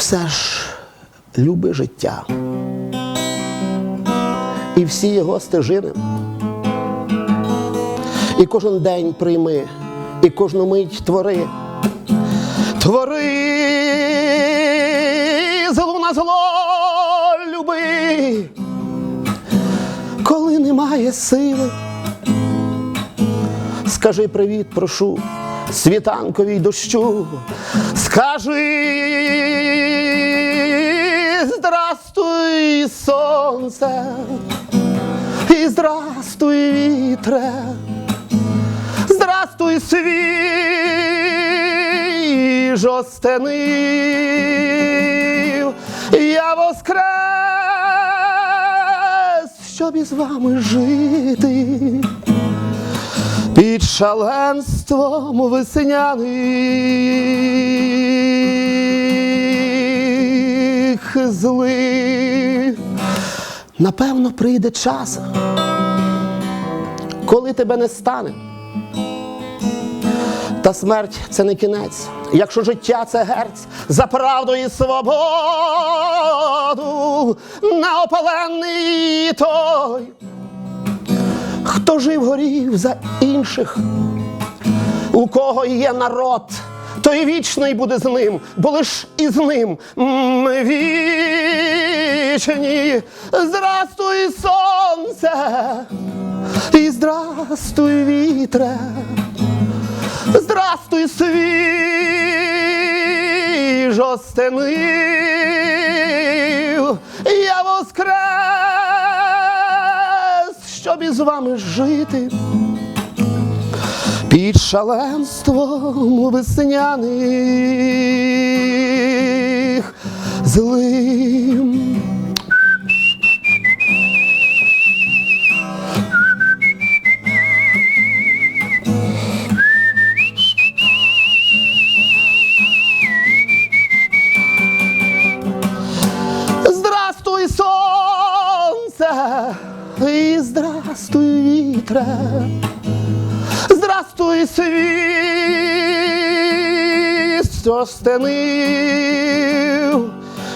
все ж люби життя. І всі його стежини. І кожен день прийми, і кожну мить твори. Твори злу на зло люби, коли немає сили. Скажи привіт, прошу, світанковій дощу. Скажи сонце, і здрастуй, вітре, здрастуй, свіжо стенив, я воскрес, щоб із вами жити. Під шаленством весняних злих. Напевно, прийде час, коли тебе не стане. Та смерть це не кінець, якщо життя це герць за правду і свободу, неопалений той, хто жив горів за інших, у кого є народ, той вічний буде з ним, бо лиш із ним ми вічні. Здрастуй, сонце, і здрастуй, вітре. Здрастуй, свіжо стенив, я воскрес, щоб із вами жити. Під шаленством весняних злим. Здравствуй, сонце, і здравствуй, вітре. Здравствуй, світ, остенив, стенив.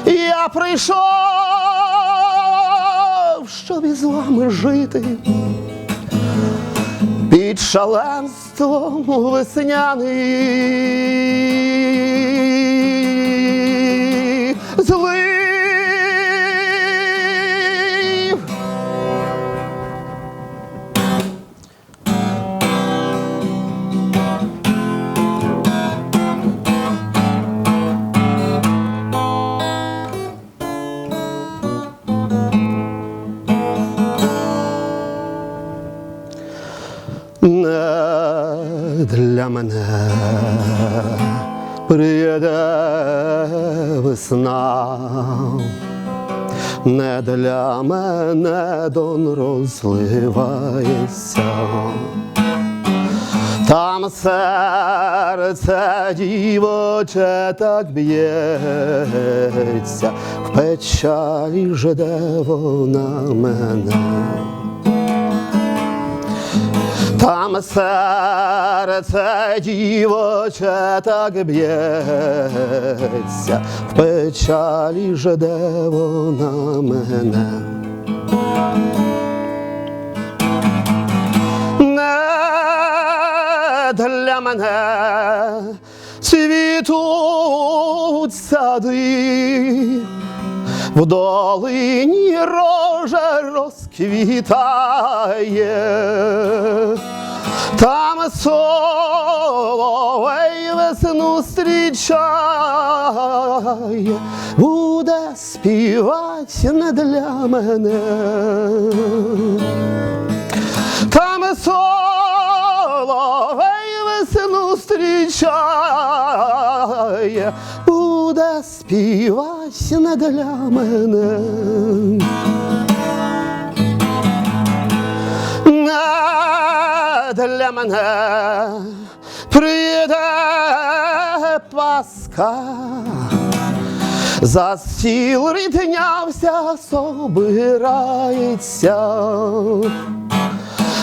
Я прийшов, щоб із вами жити. Під шаленством весняних для мене прийде весна, не для мене дон розливається. Там серце дівоче так б'ється, в печалі жде вона мене. Там серце дівоче так б'ється, в печалі жде вона мене. Не для мене цвітуть сади, в долині рожа розквітає, соловей весну зустрічає, буде співати не для мене. Там соловей весну зустрічає, буде співати не для мене. Для мене прийде Пасха, за стіл ріднявся, собирається.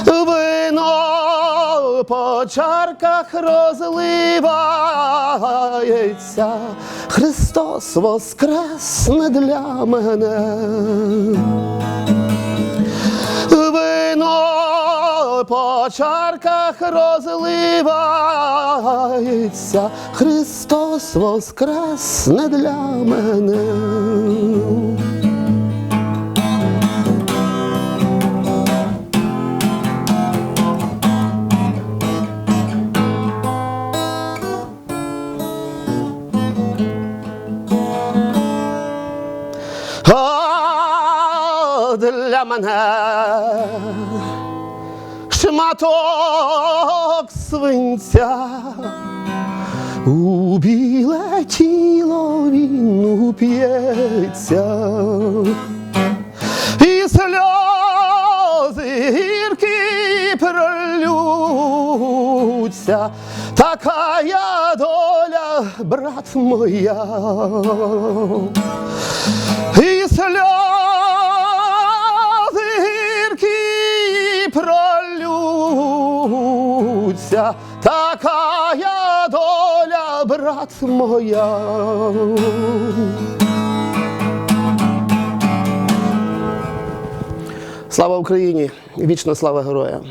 Вино по чарках розливається, Христос воскресне для мене. По чарках розливається, Христос воскресне для мене. Для мене шматок свинця, у біле тіло він уп'ється, і сльози гіркі пролються, така я доля, брат моя. Пролються, така доля, брат моя. Слава Україні! Вічна слава героям!